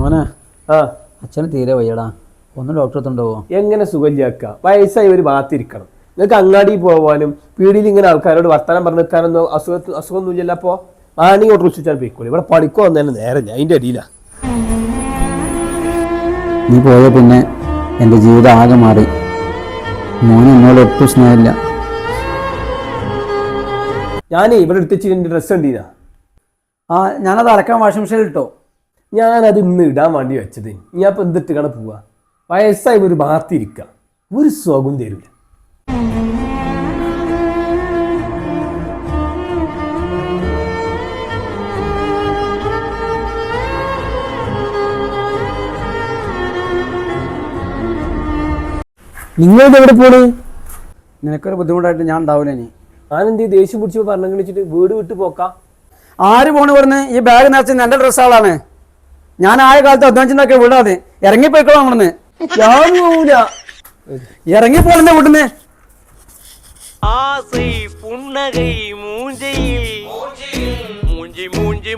മോനെ ആ. അച്ഛന് തീരെ വയ്യടാ. ഒന്ന് ഡോക്ടറെ അടുത്തുണ്ടാവോ? എങ്ങനെ സുഖമില്ലാക്ക? വയസ്സായി ഒരു ഭാഗത്തിരിക്കണം. നിങ്ങൾക്ക് അങ്ങാടി പോവാനും പീടിയിൽ ഇങ്ങനെ ആൾക്കാരോട് വർത്തമാനം പറഞ്ഞു നിൽക്കാനൊന്നും അസുഖ അസുഖമൊന്നുമില്ലല്ലോ അപ്പോൾ ആണെങ്കിൽ ഓർഡർ വെച്ചാൽ പോയിക്കോളൂ. ഇവിടെ പഠിക്കോ വന്നതിന് ഞാൻ അതിന്റെ അടിയിലാണ് നീ പോയ പിന്നെ എന്റെ ജീവിതം ആകെ മാറി. മോൻ എന്നോട് ഒട്ടും സ്നേഹമില്ല. ഞാനേ ഇവിടെ എടുത്തിട്ട് ഡ്രസ്സ് ഉണ്ടീനാ. ആ ഞാനത് അലക്കാൻ വാഷിംഗ് മെഷീനിൽ ഇട്ടോ. ഞാനത് ഇന്ന് ഇടാൻ വേണ്ടി വെച്ചത്. ഞാൻ അപ്പം എന്തിട്ട് കണ പോവാ? വയസ്സായി ഒരു ഭാഗത്തിരിക്കുക ഒരു സുഖം തരില്ല നിങ്ങൾ എവിടെ പോണ്? നിനക്കൊരു ബുദ്ധിമുട്ടായിട്ട് ഞാൻ ഉണ്ടാവില്ല ഇനി. ഞാനെന്ത് ദേഷ്യം പിടിച്ച് പറഞ്ഞു വെച്ചിട്ട് വീട് വിട്ട് പോക്കാം? ആര് പോണ് പറഞ്ഞ് ഈ ബാഗ് നിറച്ച് എന്റെ ഡ്രസ്സുകളാണ് ഞാൻ ആയ കാലത്ത് അധ്വാനിച്ചുണ്ടാക്കിയ വീടാണ് ഇറങ്ങിപ്പോയിക്കോളാം ഇവിടുന്ന് ഞാൻ പോവില്ല ഇറങ്ങിപ്പോളെ വീട്ടിന്ന് ஆசை புன்னகை மூஞ்சையில் மூஞ்சி மூஞ்சி